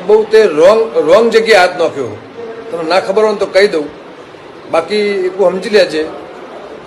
બહુ તે wrong wrong જગ્યાએ હાથ નાખ્યો. તમને ના ખબર હોય તો કહી દઉં. બાકી એટલું સમજી લેજે.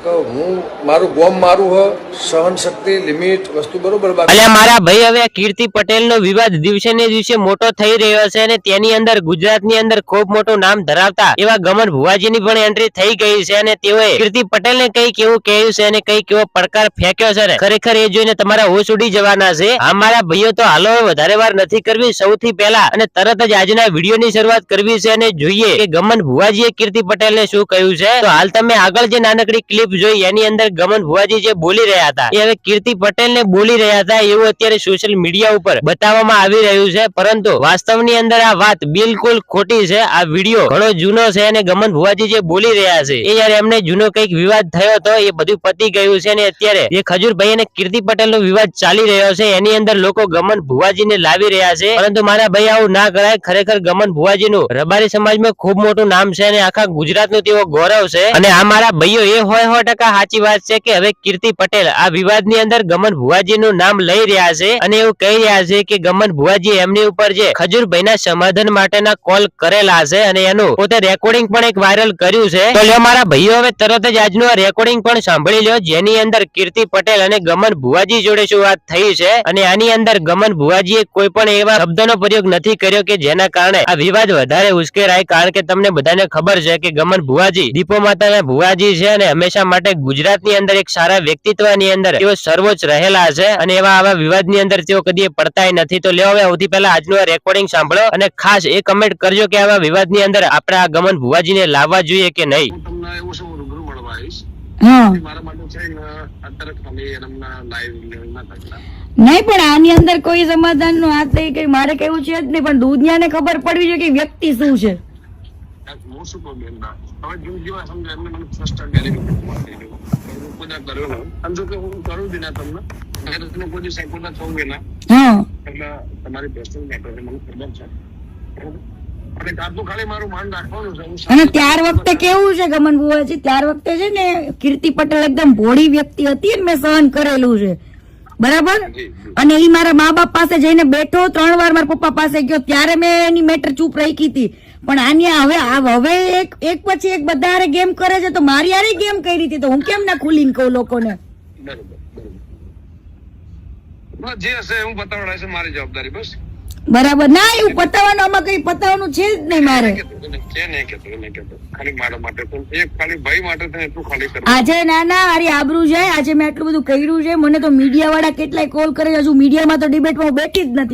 કે હું મારું ગોમ મારું હ, સહન શક્તિ, લિમિટ, વસ્તુ બરોબર અલ્યા, મારા ભાઈ હવે કીર્તિ પટેલ નો વિવાદ દિવસે ને દિવસે મોટો થઈ રહ્યો છે અને તેની અંદર ગુજરાતની અંદર ખૂબ મોટું નામ ધરાવતા એવા ગમન ભુવાજીની પણ એન્ટ્રી થઈ ગઈ છે અને તેઓએ કીર્તિ પટેલ ને કેવું કહ્યું છે અને કઈ કેવો પડકાર ફેંક્યો છે ખરેખર એ જોઈને તમારા હોશ ઉડી જવાના છે. આ મારા ભાઈઓ તો હાલો વધારે વાર નથી કરવી. સૌથી પહેલા અને તરત જ આજના વીડિયો ની શરૂઆત કરવી છે અને જોઈએ કે ગમન ભુવાજીએ કીર્તિ પટેલ ને શું કહ્યું છે. તો હાલ તમે આગળ જે નાનકડી ક્લિપ જોઈ એની અંદર ગમન ભુવાજી જે બોલી રહ્યા હતા, એ હવે કીર્તિ પટેલ ને બોલી રહ્યા હતા એવું અત્યારે સોશિયલ મીડિયા ઉપર બતાવવામાં આવી રહ્યું છે. પરંતુ વાસ્તવની અંદર આ વાત બિલકુલ ખોટી છે. આ વીડિયો ઘણો જૂનો છે અને ગમન ભુવાજી જે બોલી રહ્યા છે, એ જયારે એમને જૂનો કંઈક વિવાદ થયો હતો એ બધું પતી ગયું છે અને અત્યારે જે ખજૂરભાઈ અને કીર્તિ પટેલ નો વિવાદ ચાલી રહ્યો છે. એની અંદર લોકો ગમન ભુવાજીને લાવી રહ્યા છે. પરંતુ મારા ભાઈ, આવું ના કરાય. ખરેખર ગમન ભુવાજીનું રબારી સમાજમાં ખૂબ મોટું નામ છે અને આખા ગુજરાતનું તેઓ ગૌરવ છે. અને આ મારા ભાઈઓ એ હોય સો ટકા સાચી વાત છે કે હવે કીર્તિ પટેલ આ વિવાદની અંદર ગમન ભુવાજી નું નામ લઈ રહ્યા છે અને એવું કહી રહ્યા છે કે ગમન ભુવાજી એમની ઉપર જે ખજૂરભાઈના સમાધાન માટેના કોલ કરેલા છે અને એનું પોતે રેકોર્ડિંગ પણ એક વાયરલ કર્યું છે. તો લ્યો મારા ભાઈઓ, હવે તરત જ આજનું આ રેકોર્ડિંગ પણ સાંભળી લ્યો, જેની અંદર કીર્તિ પટેલ અને ગમન ભુવાજી જોડે શું વાત થઈ છે અને આની અંદર ગમન ભુવાજીએ કોઈ પણ એવા શબ્દનો પ્રયોગ નથી કર્યો કે જેના કારણે આ વિવાદ વધારે ઉશ્કેરાય. કારણ કે તમને બધાને ખબર છે કે ગમન ભુવાજી દીપો માતાના ભુવાજી છે અને હંમેશા માટે ગુજરાતની અંદર એક સારા વ્યક્તિત્વની અંદર તેઓ સર્વોચ્ચ રહેલા છે અને એવા આવા વિવાદની અંદર તેઓ કદી પડતાય નથી. તો લેવા હવે સૌથી પહેલા આજનું રેકોર્ડિંગ સાંભળો અને ખાસ એ કમેન્ટ કરજો કે આવા વિવાદની અંદર આપણે આ ગમન ભુવાજીને લાવવા જોઈએ કે નહીં. નહીં પણ આની અંદર કોઈ સમાધાન નો હાથ નહીં કે મારે કેવું છે જ નહીં પણ દુનિયાને ખબર પડવી જોઈએ કે વ્યક્તિ શું છે. હું શું કહું બેન હવે જેવું જેવા સમજો એમને મને ફર્સ્ટ કરી દીધું હું કર્યો નહીં અને કે હું કરું બી ના તમને મેં તમે કોઈ દિવસ એકોના થવું બી ના એટલે તમારી પર્સનલ મેટર છે મને ખબર છે. અને ખાલી મારું માન રાખવાનું છે ત્યાર વખતે કેવું છે ગમન બુવાજી? ત્યાર વખતે છે ને કીર્તિ પટેલ એકદમ ભોળી વ્યક્તિ હતી ને મેં સહન કરેલું છે. બરાબર. અને એ મારા મા બાપ પાસે જઈને બેઠો ત્રણ વાર મારા પપ્પા પાસે ગયો ત્યારે મેં એની મેટર ચૂપ રાખી હતી. પણ આની હવે હવે એક એક પછી એક બધા ગેમ કરે છે તો મારી યારે ગેમ કરી હતી તો હું કેમ ના ખુલીને કહું લોકોને? જે હશે હું બતાવડાવીશ મારી જવાબદારી બસ. બરાબર. ના એવું પતાવવાનું આમાં કઈ પતાવવાનું છે જ નહીં મારે. આજે ના ના મારી આબરૂ જાય. આજે મેં આટલું બધું કર્યું છે. મને તો મીડિયા વાળા કેટલાય કોલ કરે હજુ મીડિયામાં તો ડિબેટમાં બેઠી જ નથી.